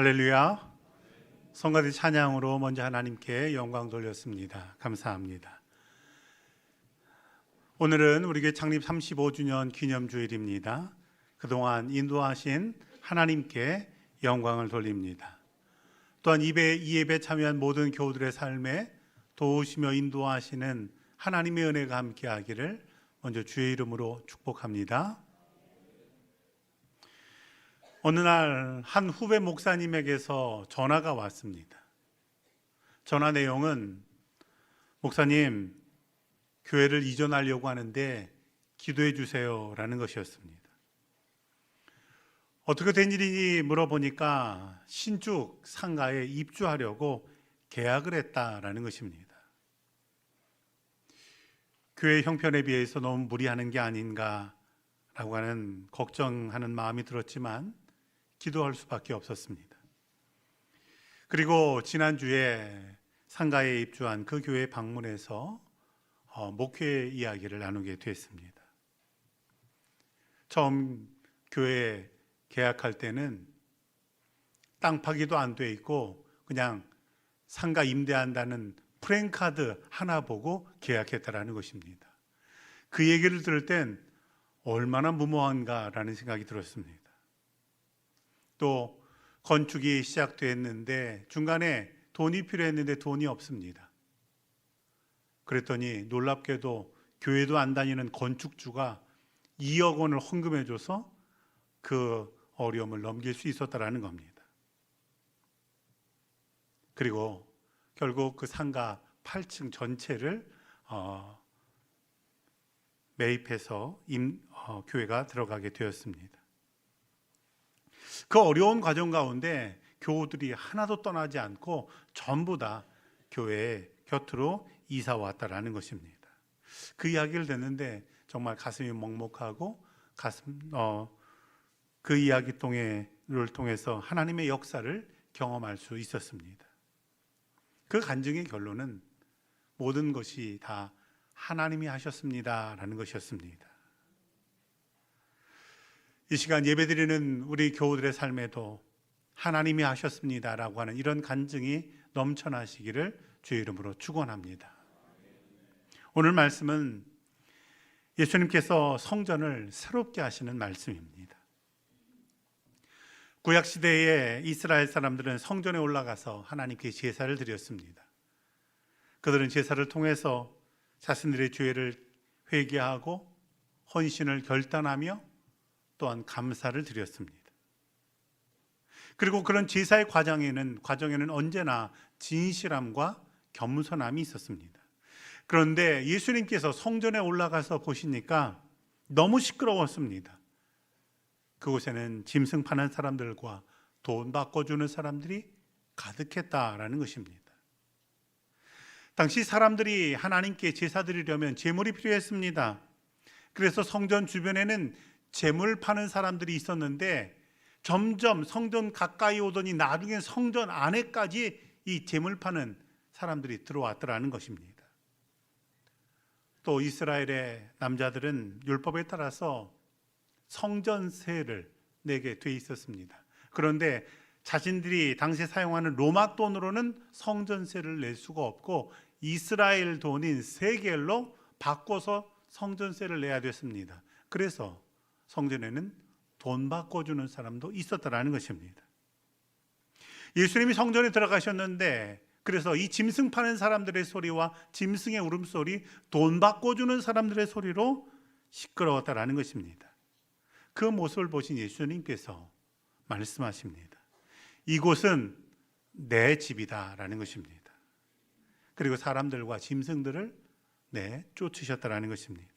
할렐루야. 성가대 찬양으로 먼저 하나님께 영광 돌렸습니다. 감사합니다. 오늘은 우리 교회 창립 35주년 기념 주일입니다. 그동안 인도하신 하나님께 영광을 돌립니다. 또한 이배, 이 예배 참여한 모든 교우들의 삶에 도우시며 인도하시는 하나님의 은혜가 함께하기를 먼저 주의 이름으로 축복합니다. 어느 날 한 후배 목사님에게서 전화가 왔습니다. 전화 내용은 목사님 교회를 이전하려고 하는데 기도해 주세요라는 것이었습니다. 어떻게 된 일이니 물어보니까 신축 상가에 입주하려고 계약을 했다라는 것입니다. 교회 형편에 비해서 너무 무리하는 게 아닌가라고 하는 걱정하는 마음이 들었지만 기도할 수밖에 없었습니다. 그리고 지난주에 상가에 입주한 그 교회 방문해서 어, 목회 이야기를 나누게 됐습니다. 처음 교회 계약할 때는 땅 파기도 안 돼 있고 그냥 상가 임대한다는 프랜카드 하나 보고 계약했다라는 것입니다. 그 얘기를 들을 땐 얼마나 무모한가라는 생각이 들었습니다. 또 건축이 시작됐는데 중간에 돈이 필요했는데 돈이 없습니다. 그랬더니 놀랍게도 교회도 안 다니는 건축주가 2억 원을 헌금해 줘서 그 어려움을 넘길 수 있었다라는 겁니다. 그리고 결국 그 상가 8층 전체를 어, 매입해서 임, 어, 교회가 들어가게 되었습니다. 그 어려운 과정 가운데 교우들이 하나도 떠나지 않고 전부 다 교회 곁으로 이사 왔다라는 것입니다. 그 이야기를 듣는데 정말 가슴이 먹먹하고 가슴 어, 그 이야기 통해를 통해서 하나님의 역사를 경험할 수 있었습니다. 그 간증의 결론은 모든 것이 다 하나님이 하셨습니다라는 것이었습니다. 이 시간 예배드리는 우리 교우들의 삶에도 하나님이 하셨습니다라고 하는 이런 간증이 넘쳐나시기를 주의 이름으로 축원합니다. 오늘 말씀은 예수님께서 성전을 새롭게 하시는 말씀입니다. 구약 시대에 이스라엘 사람들은 성전에 올라가서 하나님께 제사를 드렸습니다. 그들은 제사를 통해서 자신들의 죄를 회개하고 헌신을 결단하며 또한 감사를 드렸습니다. 그리고 그런 제사의 과정에는 과정에는 언제나 진실함과 겸손함이 있었습니다. 그런데 예수님께서 성전에 올라가서 보시니까 너무 시끄러웠습니다. 그곳에는 짐승 파는 사람들과 돈 바꿔주는 사람들이 가득했다라는 것입니다. 당시 사람들이 하나님께 제사 드리려면 제물이 필요했습니다. 그래서 성전 주변에는 제물 파는 사람들이 있었는데 점점 성전 가까이 오더니 나중에 성전 안에까지 이 제물 파는 사람들이 들어왔더라는 것입니다. 또 이스라엘의 남자들은 율법에 따라서 성전세를 내게 돼 있었습니다. 그런데 자신들이 당시 사용하는 로마 돈으로는 성전세를 낼 수가 없고 이스라엘 돈인 세겔로 바꿔서 성전세를 내야 됐습니다. 그래서 성전에는 돈 바꿔주는 사람도 있었다라는 것입니다. 예수님이 성전에 들어가셨는데 그래서 이 짐승 파는 사람들의 소리와 짐승의 울음소리, 돈 바꿔주는 사람들의 소리로 시끄러웠다라는 것입니다. 그 모습을 보신 예수님께서 말씀하십니다. 이곳은 내 집이다라는 것입니다. 그리고 사람들과 짐승들을 내 쫓으셨다라는 것입니다.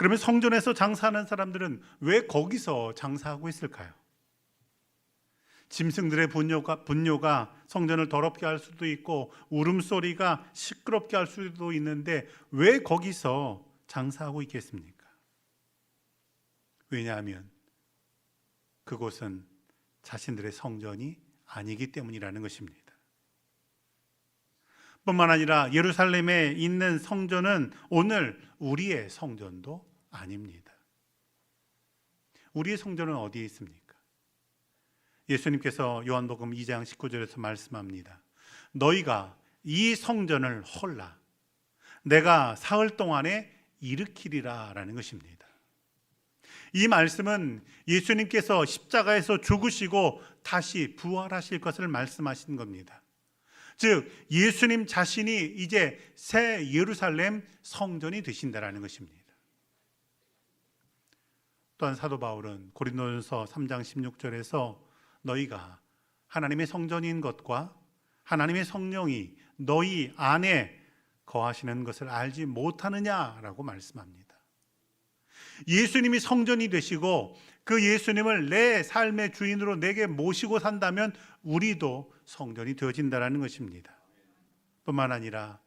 그러면 성전에서 장사하는 사람들은 왜 거기서 장사하고 있을까요? 짐승들의 분뇨가, 분뇨가 성전을 더럽게 할 수도 있고 울음소리가 시끄럽게 할 수도 있는데 왜 거기서 장사하고 있겠습니까? 왜냐하면 그곳은 자신들의 성전이 아니기 때문이라는 것입니다. 뿐만 아니라 예루살렘에 있는 성전은 오늘 우리의 성전도 아닙니다. 우리의 성전은 어디에 있습니까? 예수님께서 요한복음 2장 19절에서 말씀합니다. 너희가 이 성전을 헐라 내가 사흘 동안에 일으키리라 라는 것입니다. 이 말씀은 예수님께서 십자가에서 죽으시고 다시 부활하실 것을 말씀하신 겁니다. 즉 예수님 자신이 이제 새 예루살렘 성전이 되신다라는 것입니다. 또한 사도 바울은 고린도전서 3장 16절에서 너희가 하나님의 성전인 것과 하나님의 성령이 너희 안에 거하시는 것을 알지 못하느냐라고 말씀합니다. 예수님이 성전이 되시고 그 예수님을 내 삶의 주인으로 내게 모시고 산다면 우리도 성전이 되어진다라는 것입니다. 뿐만 아니라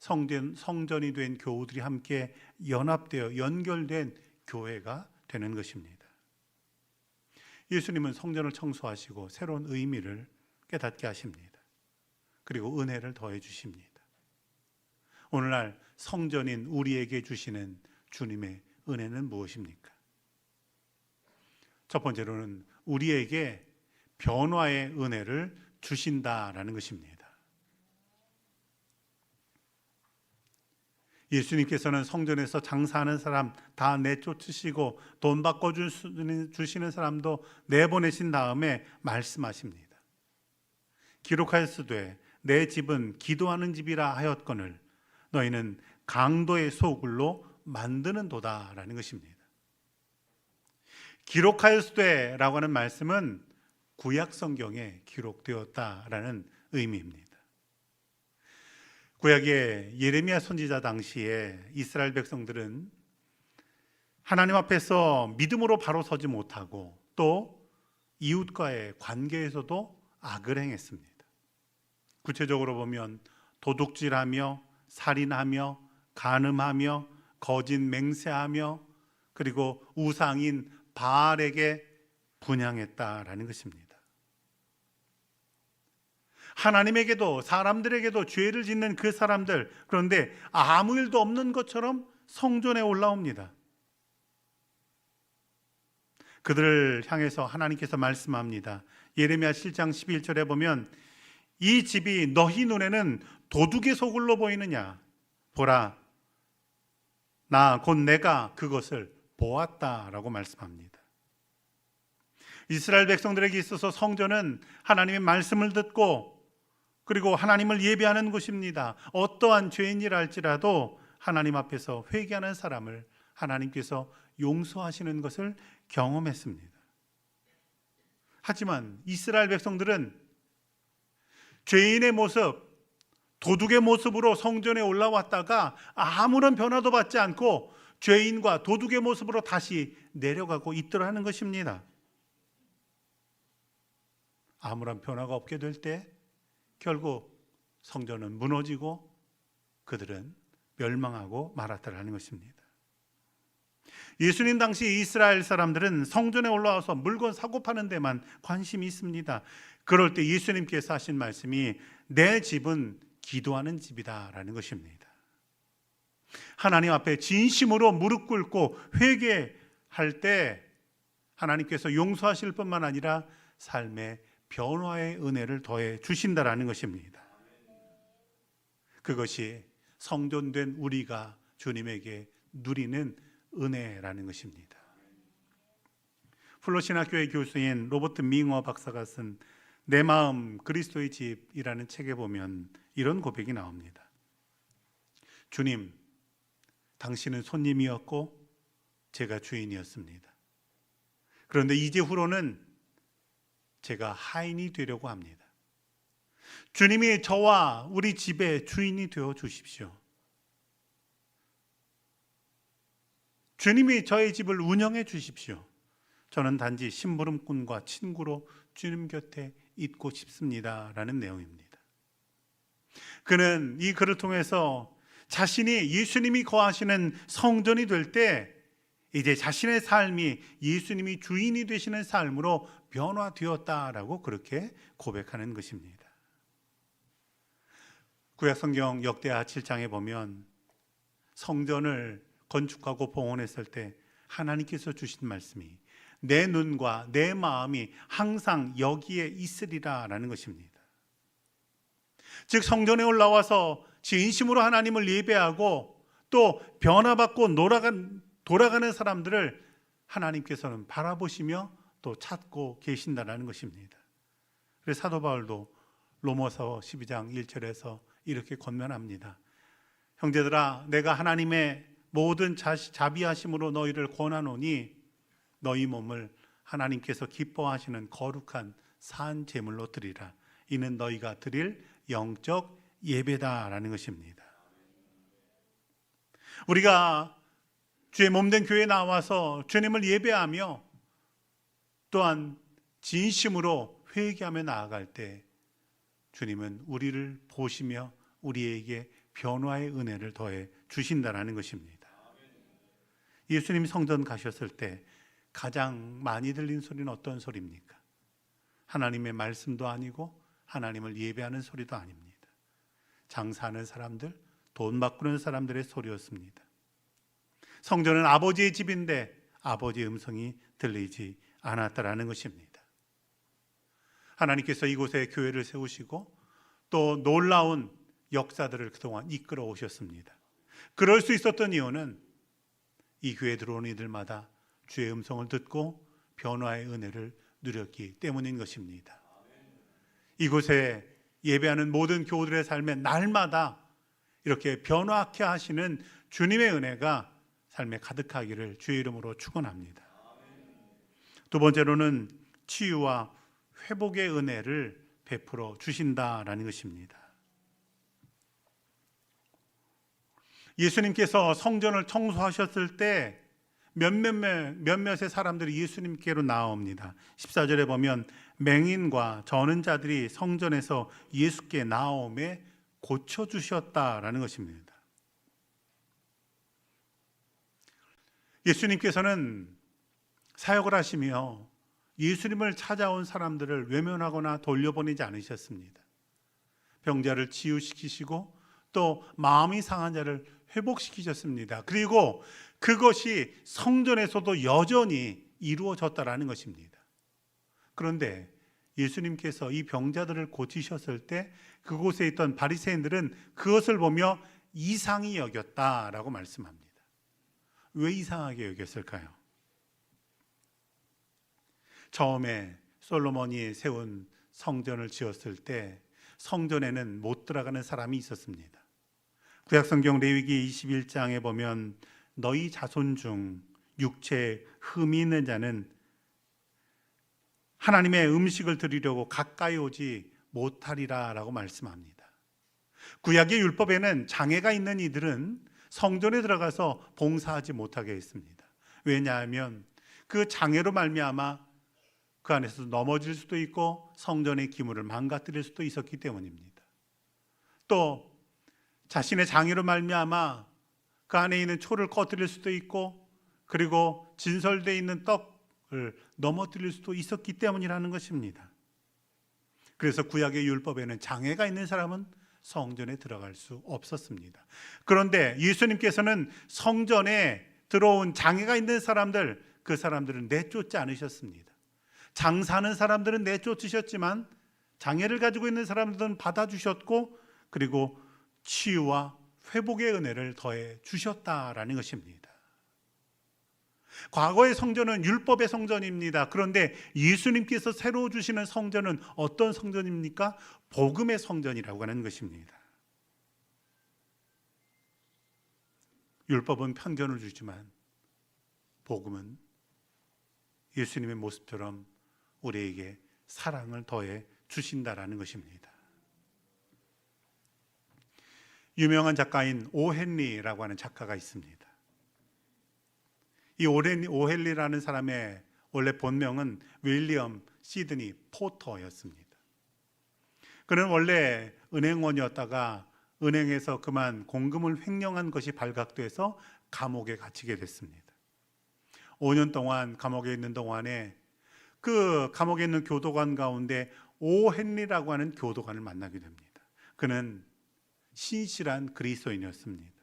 성전, 성전이 된 교우들이 함께 연합되어 연결된 교회가 되는 것입니다. 예수님은 성전을 청소하시고 새로운 의미를 깨닫게 하십니다. 그리고 은혜를 더해 주십니다. 오늘날 성전인 우리에게 주시는 주님의 은혜는 무엇입니까? 첫 번째로는 우리에게 변화의 은혜를 주신다라는 것입니다. 예수님께서는 성전에서 장사하는 사람 다 내쫓으시고 돈 바꿔 주시는 사람도 내보내신 다음에 말씀하십니다. 기록하였으되 내 집은 기도하는 집이라 하였거늘 너희는 강도의 소굴로 만드는 도다라는 것입니다. 기록하였으되라고 하는 말씀은 구약 성경에 기록되었다라는 의미입니다. 구약의 예레미야 선지자 당시에 이스라엘 백성들은 하나님 앞에서 믿음으로 바로 서지 못하고 또 이웃과의 관계에서도 악을 행했습니다. 구체적으로 보면 도둑질하며 살인하며 간음하며 거짓 맹세하며 그리고 우상인 바알에게 분양했다라는 것입니다. 하나님에게도 사람들에게도 죄를 짓는 그 사람들 그런데 아무 일도 없는 것처럼 성전에 올라옵니다. 그들을 향해서 하나님께서 말씀합니다. 예레미야 7장 11절에 보면 이 집이 너희 눈에는 도둑의 소굴로 보이느냐 보라 나 곧 내가 그것을 보았다라고 말씀합니다. 이스라엘 백성들에게 있어서 성전은 하나님의 말씀을 듣고 그리고 하나님을 예배하는 곳입니다. 어떠한 죄인이라 할지라도 하나님 앞에서 회개하는 사람을 하나님께서 용서하시는 것을 경험했습니다. 하지만 이스라엘 백성들은 죄인의 모습, 도둑의 모습으로 성전에 올라왔다가 아무런 변화도 받지 않고 죄인과 도둑의 모습으로 다시 내려가고 있더라는 것입니다. 아무런 변화가 없게 될 때 결국 성전은 무너지고 그들은 멸망하고 말았다라는 것입니다. 예수님 당시 이스라엘 사람들은 성전에 올라와서 물건 사고 파는 데만 관심이 있습니다. 그럴 때 예수님께서 하신 말씀이 내 집은 기도하는 집이다라는 것입니다. 하나님 앞에 진심으로 무릎 꿇고 회개할 때 하나님께서 용서하실 뿐만 아니라 삶의 변화의 은혜를 더해 주신다라는 것입니다. 그것이 성전된 우리가 주님에게 누리는 은혜라는 것입니다. 플로신학교의 교수인 로버트 밍어 박사가 쓴 내 마음 그리스도의 집이라는 책에 보면 이런 고백이 나옵니다. 주님, 당신은 손님이었고 제가 주인이었습니다. 그런데 이제 후로는 제가 하인이 되려고 합니다. 주님이 저와 우리 집의 주인이 되어 주십시오. 주님이 저의 집을 운영해 주십시오. 저는 단지 심부름꾼과 친구로 주님 곁에 있고 싶습니다. 라는 내용입니다. 그는 이 글을 통해서 자신이 예수님이 거하시는 성전이 될 때 이제 자신의 삶이 예수님이 주인이 되시는 삶으로 변화되었다라고 그렇게 고백하는 것입니다. 구약 성경 역대하 7장에 보면 성전을 건축하고 봉헌했을 때 하나님께서 주신 말씀이 내 눈과 내 마음이 항상 여기에 있으리라라는 것입니다. 즉 성전에 올라와서 진심으로 하나님을 예배하고 또 변화받고 돌아간, 돌아가는 사람들을 하나님께서는 바라보시며 또 찾고 계신다라는 것입니다. 그래서 사도 바울도 로마서 12장 1절에서 이렇게 권면합니다. 형제들아 내가 하나님의 모든 자비하심으로 너희를 권하노니 너희 몸을 하나님께서 기뻐하시는 거룩한 산 제물로 드리라. 이는 너희가 드릴 영적 예배다라는 것입니다. 우리가 주의 몸된 교회에 나와서 주님을 예배하며 또한 진심으로 회개하며 나아갈 때 주님은 우리를 보시며 우리에게 변화의 은혜를 더해 주신다라는 것입니다. 예수님 성전 가셨을 때 가장 많이 들린 소리는 어떤 소리입니까? 하나님의 말씀도 아니고 하나님을 예배하는 소리도 아닙니다. 장사하는 사람들, 돈 바꾸는 사람들의 소리였습니다. 성전은 아버지의 집인데 아버지의 음성이 들리지 않았다라는 것입니다. 하나님께서 이곳에 교회를 세우시고 또 놀라운 역사들을 그동안 이끌어 오셨습니다. 그럴 수 있었던 이유는 이 교회에 들어온 이들마다 주의 음성을 듣고 변화의 은혜를 누렸기 때문인 것입니다. 이곳에 예배하는 모든 교우들의 삶에 날마다 이렇게 변화케 하시는 주님의 은혜가 삶에 가득하기를 주의 이름으로 축원합니다. 두 번째로는 치유와 회복의 은혜를 베풀어 주신다라는 것입니다. 예수님께서 성전을 청소하셨을 때 몇몇 몇몇의 사람들이 예수님께로 나옵니다. 14절에 보면 맹인과 저는 자들이 성전에서 예수께 나옴에 고쳐 주셨다라는 것입니다. 예수님께서는 사역을 하시며 예수님을 찾아온 사람들을 외면하거나 돌려보내지 않으셨습니다. 병자를 치유시키시고 또 마음이 상한 자를 회복시키셨습니다. 그리고 그것이 성전에서도 여전히 이루어졌다라는 것입니다. 그런데 예수님께서 이 병자들을 고치셨을 때 그곳에 있던 바리새인들은 그것을 보며 이상히 여겼다라고 말씀합니다. 왜 이상하게 여겼을까요? 처음에 솔로몬이 세운 성전을 지었을 때 성전에는 못 들어가는 사람이 있었습니다. 구약성경 레위기 21장에 보면 너희 자손 중 육체에 흠이 있는 자는 하나님의 음식을 드리려고 가까이 오지 못하리라라고 말씀합니다. 구약의 율법에는 장애가 있는 이들은 성전에 들어가서 봉사하지 못하게 했습니다. 왜냐하면 그 장애로 말미암아 그 안에서 넘어질 수도 있고 성전의 기물을 망가뜨릴 수도 있었기 때문입니다. 또 자신의 장애로 말미암아 그 안에 있는 초를 꺼뜨릴 수도 있고 그리고 진설되어 있는 떡을 넘어뜨릴 수도 있었기 때문이라는 것입니다. 그래서 구약의 율법에는 장애가 있는 사람은 성전에 들어갈 수 없었습니다. 그런데 예수님께서는 성전에 들어온 장애가 있는 사람들, 그 사람들은 내쫓지 않으셨습니다. 장사하는 사람들은 내쫓으셨지만 장애를 가지고 있는 사람들은 받아주셨고 그리고 치유와 회복의 은혜를 더해 주셨다라는 것입니다. 과거의 성전은 율법의 성전입니다. 그런데 예수님께서 새로 주시는 성전은 어떤 성전입니까? 복음의 성전이라고 하는 것입니다. 율법은 편견을 주지만 복음은 예수님의 모습처럼 우리에게 사랑을 더해 주신다라는 것입니다. 유명한 작가인 오헨리라고 하는 작가가 있습니다. 이 오헨리라는 사람의 원래 본명은 윌리엄 시드니 포터였습니다. 그는 원래 은행원이었다가 은행에서 그만 공금을 횡령한 것이 발각돼서 감옥에 갇히게 됐습니다. 5년 동안 감옥에 있는 동안에 그 감옥에 있는 교도관 가운데 오 헨리라고 하는 교도관을 만나게 됩니다. 그는 신실한 그리스도인이었습니다.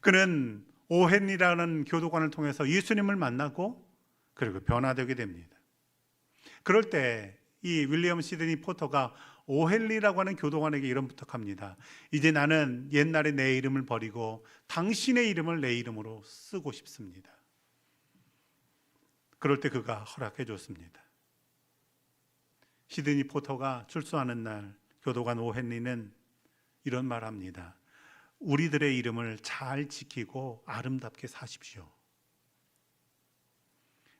그는 오헨리라는 교도관을 통해서 예수님을 만나고 그리고 변화되게 됩니다. 그럴 때 이 윌리엄 시드니 포터가 오헨리라고 하는 교도관에게 이런 부탁합니다. 이제 나는 옛날에 내 이름을 버리고 당신의 이름을 내 이름으로 쓰고 싶습니다. 그럴 때 그가 허락해 줬습니다. 시드니 포터가 출소하는 날 교도관 오헨리는 이런 말합니다. 우리들의 이름을 잘 지키고 아름답게 사십시오.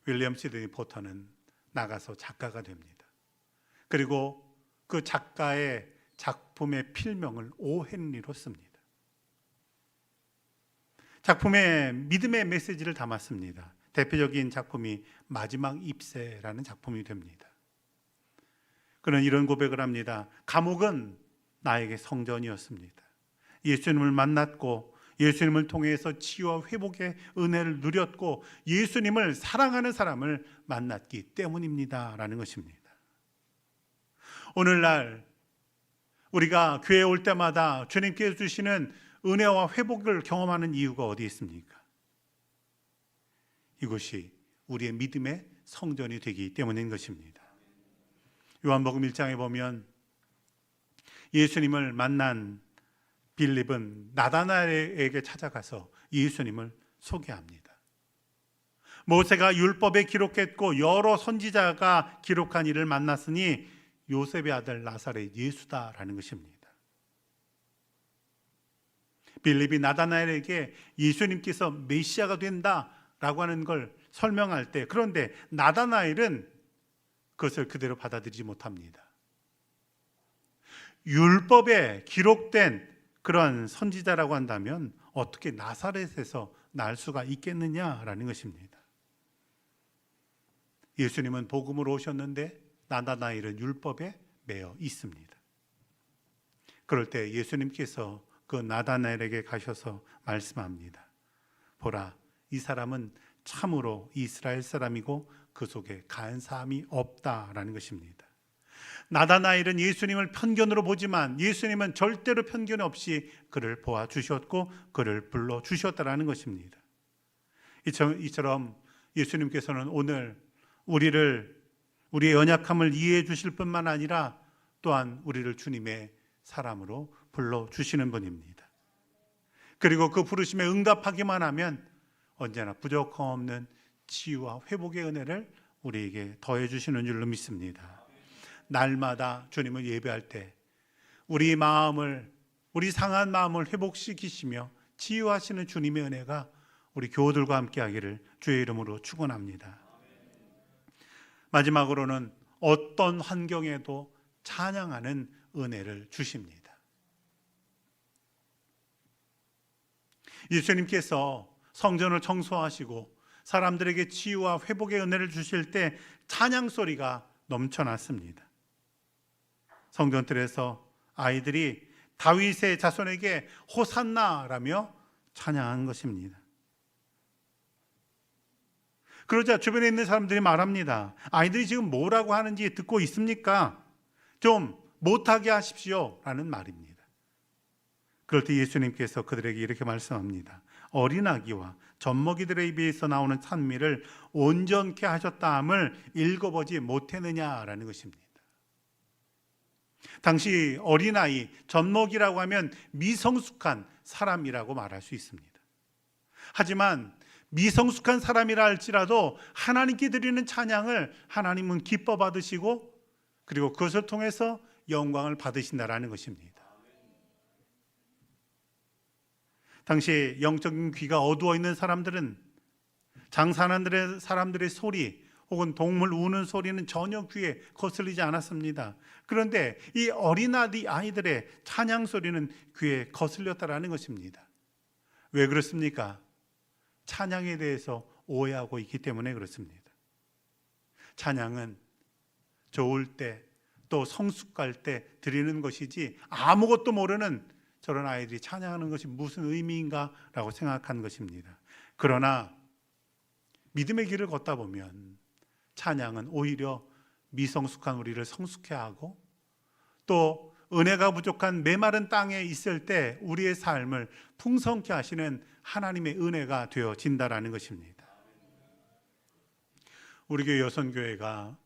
윌리엄 시드니 포터는 나가서 작가가 됩니다. 그리고 그 작가의 작품의 필명을 오헨리로 씁니다. 작품에 믿음의 메시지를 담았습니다. 대표적인 작품이 마지막 입새라는 작품이 됩니다. 그는 이런 고백을 합니다. 감옥은 나에게 성전이었습니다. 예수님을 만났고 예수님을 통해서 치유와 회복의 은혜를 누렸고 예수님을 사랑하는 사람을 만났기 때문입니다 라는 것입니다. 오늘날 우리가 교회에 올 때마다 주님께서 주시는 은혜와 회복을 경험하는 이유가 어디 있습니까? 이것이 우리의 믿음의 성전이 되기 때문인 것입니다. 요한복음 1장에 보면 예수님을 만난 빌립은 나다나엘에게 찾아가서 예수님을 소개합니다. 모세가 율법에 기록했고 여러 선지자가 기록한 이를 만났으니 요셉의 아들 나사렛 예수다라는 것입니다. 빌립이 나다나엘에게 예수님께서 메시아가 된다라고 하는 걸 설명할 때 그런데 나다나엘은 그것을 그대로 받아들이지 못합니다. 율법에 기록된 그런 선지자라고 한다면 어떻게 나사렛에서 날 수가 있겠느냐라는 것입니다. 예수님은 복음으로 오셨는데 나다나엘은 율법에 매여 있습니다. 그럴 때 예수님께서 그 나다나엘에게 가셔서 말씀합니다. 보라, 이 사람은 참으로 이스라엘 사람이고 그 속에 간사함이 없다라는 것입니다. 나다나엘은 예수님을 편견으로 보지만 예수님은 절대로 편견 없이 그를 보아 주셨고 그를 불러 주셨다라는 것입니다. 이처럼 예수님께서는 오늘 우리를 우리의 연약함을 이해해 주실 뿐만 아니라 또한 우리를 주님의 사람으로 불러 주시는 분입니다. 그리고 그 부르심에 응답하기만 하면 언제나 부족함 없는 치유와 회복의 은혜를 우리에게 더해 주시는 줄로 믿습니다. 날마다 주님을 예배할 때 우리 마음을 우리 상한 마음을 회복시키시며 치유하시는 주님의 은혜가 우리 교우들과 함께 하기를 주의 이름으로 축원합니다. 마지막으로는 어떤 환경에도 찬양하는 은혜를 주십니다. 예수님께서 성전을 청소하시고 사람들에게 치유와 회복의 은혜를 주실 때 찬양 소리가 넘쳐났습니다. 성전들에서 아이들이 다윗의 자손에게 호산나라며 찬양한 것입니다. 그러자 주변에 있는 사람들이 말합니다. 아이들이 지금 뭐라고 하는지 듣고 있습니까? 좀 못하게 하십시오. 라는 말입니다. 그럴 때 예수님께서 그들에게 이렇게 말씀합니다. 어린아기와 젖먹이들의 입에서 나오는 찬미를 온전케 하셨다함을 읽어보지 못했느냐라는 것입니다. 당시 어린아이, 젖먹이라고 하면 미성숙한 사람이라고 말할 수 있습니다. 하지만 미성숙한 사람이라 할지라도 하나님께 드리는 찬양을 하나님은 기뻐 받으시고 그리고 그것을 통해서 영광을 받으신다라는 것입니다. 당시 영적인 귀가 어두워 있는 사람들은 장사하는 사람들의 소리 혹은 동물 우는 소리는 전혀 귀에 거슬리지 않았습니다. 그런데 이 어린아이 아이들의 찬양 소리는 귀에 거슬렸다라는 것입니다. 왜 그렇습니까? 찬양에 대해서 오해하고 있기 때문에 그렇습니다. 찬양은 좋을 때 또 성숙할 때 드리는 것이지 아무것도 모르는 저런 아이들이 찬양하는 것이 무슨 의미인가라고 생각하는 것입니다. 그러나 믿음의 길을 걷다 보면 찬양은 오히려 미성숙한 우리를 성숙해 하고 또 은혜가 부족한 메마른 땅에 있을 때 우리의 삶을 풍성케 하시는 하나님의 은혜가 되어진다라는 것입니다. 우리 교회 여선교회가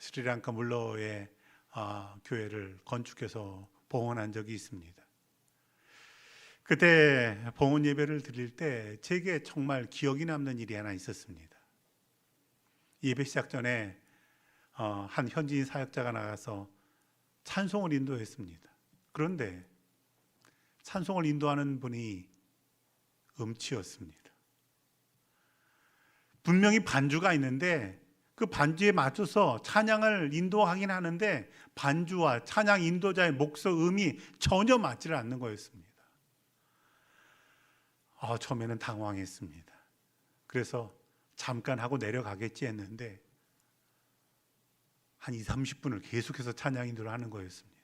스리랑카 물러에 아, 교회를 건축해서 봉헌한 적이 있습니다. 그때 봉헌 예배를 드릴 때 제게 정말 기억이 남는 일이 하나 있었습니다. 예배 시작 전에 어, 한 현지인 사역자가 나가서 찬송을 인도했습니다. 그런데 찬송을 인도하는 분이 음치였습니다. 분명히 반주가 있는데 그 반주에 맞춰서 찬양을 인도하긴 하는데 반주와 찬양 인도자의 목소 음이 전혀 맞지를 않는 거였습니다. 아, 처음에는 당황했습니다. 그래서 잠깐 하고 내려가겠지 했는데 한 2, 30분을 계속해서 찬양 인도를 하는 거였습니다.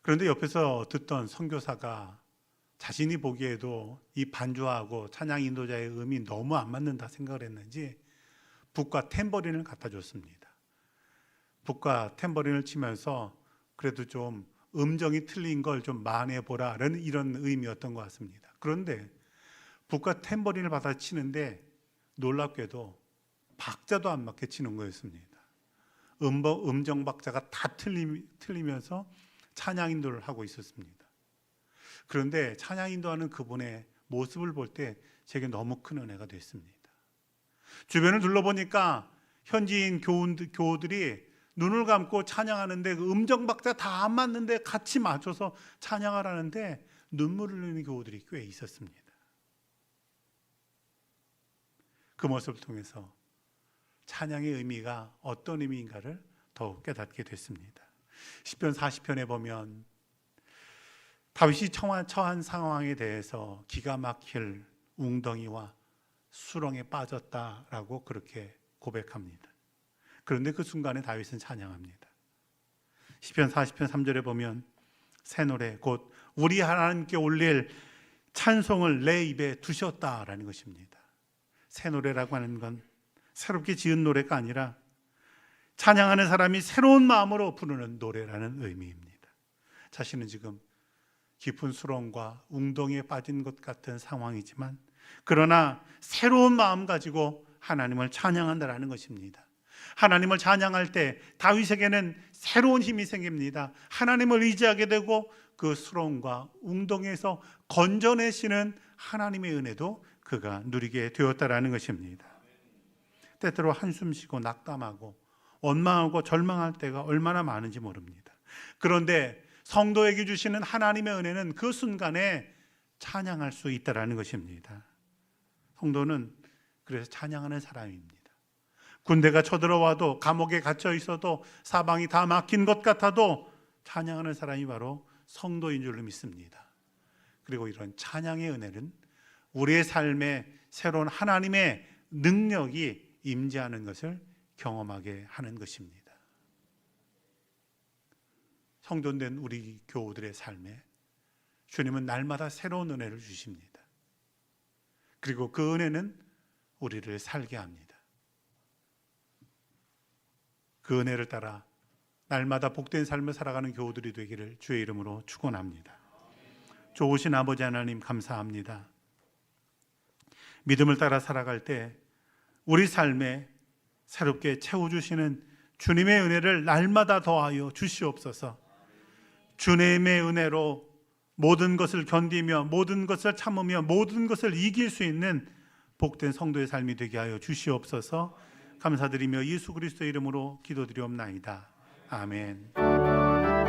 그런데 옆에서 듣던 선교사가 자신이 보기에도 이 반주하고 찬양 인도자의 음이 너무 안 맞는다 생각을 했는지 북과 탬버린을 갖다 줬습니다. 북과 탬버린을 치면서 그래도 좀 음정이 틀린 걸 좀 만회 보라라는 이런 의미였던 것 같습니다. 그런데 북과 탬버린을 받아 치는데 놀랍게도 박자도 안 맞게 치는 거였습니다. 음버, 음정 박자가 다 틀리, 틀리면서 찬양 인도를 하고 있었습니다. 그런데 찬양 인도하는 그분의 모습을 볼 때 제게 너무 큰 은혜가 됐습니다. 주변을 둘러보니까 현지인 교우, 교우들이 눈을 감고 찬양하는데 그 음정 박자 다 안 맞는데 같이 맞춰서 찬양하라는데 눈물을 흘리는 교우들이 꽤 있었습니다. 그 모습을 통해서 찬양의 의미가 어떤 의미인가를 더욱 깨닫게 됐습니다. 10편 40편에 보면 다윗이 처한, 처한 상황에 대해서 기가 막힐 웅덩이와 수렁에 빠졌다라고 그렇게 고백합니다. 그런데 그 순간에 다윗은 찬양합니다. 시편 40편 3절에 보면 새 노래 곧 우리 하나님께 올릴 찬송을 내 입에 두셨다라는 것입니다. 새 노래라고 하는 건 새롭게 지은 노래가 아니라 찬양하는 사람이 새로운 마음으로 부르는 노래라는 의미입니다. 자신은 지금 깊은 수렁과 웅덩이에 빠진 것 같은 상황이지만 그러나 새로운 마음 가지고 하나님을 찬양한다라는 것입니다. 하나님을 찬양할 때 다윗에게는 새로운 힘이 생깁니다. 하나님을 의지하게 되고 그 수렁과 웅덩이에서 건져내시는 하나님의 은혜도 그가 누리게 되었다라는 것입니다. 때때로 한숨 쉬고 낙담하고 원망하고 절망할 때가 얼마나 많은지 모릅니다. 그런데 성도에게 주시는 하나님의 은혜는 그 순간에 찬양할 수 있다라는 것입니다. 성도는 그래서 찬양하는 사람입니다. 군대가 쳐들어와도 감옥에 갇혀 있어도 사방이 다 막힌 것 같아도 찬양하는 사람이 바로 성도인 줄로 믿습니다. 그리고 이런 찬양의 은혜는 우리의 삶에 새로운 하나님의 능력이 임재하는 것을 경험하게 하는 것입니다. 성전된 우리 교우들의 삶에 주님은 날마다 새로운 은혜를 주십니다. 그리고 그 은혜는 우리를 살게 합니다. 그 은혜를 따라 날마다 복된 삶을 살아가는 교우들이 되기를 주의 이름으로 축원합니다. 좋으신 아버지 하나님 감사합니다. 믿음을 따라 살아갈 때 우리 삶에 새롭게 채워주시는 주님의 은혜를 날마다 더하여 주시옵소서. 주님의 은혜로 모든 것을 견디며 모든 것을 참으며 모든 것을 이길 수 있는 복된 성도의 삶이 되게 하여 주시옵소서. 감사드리며 예수 그리스도 이름으로 기도드리옵나이다. 아멘.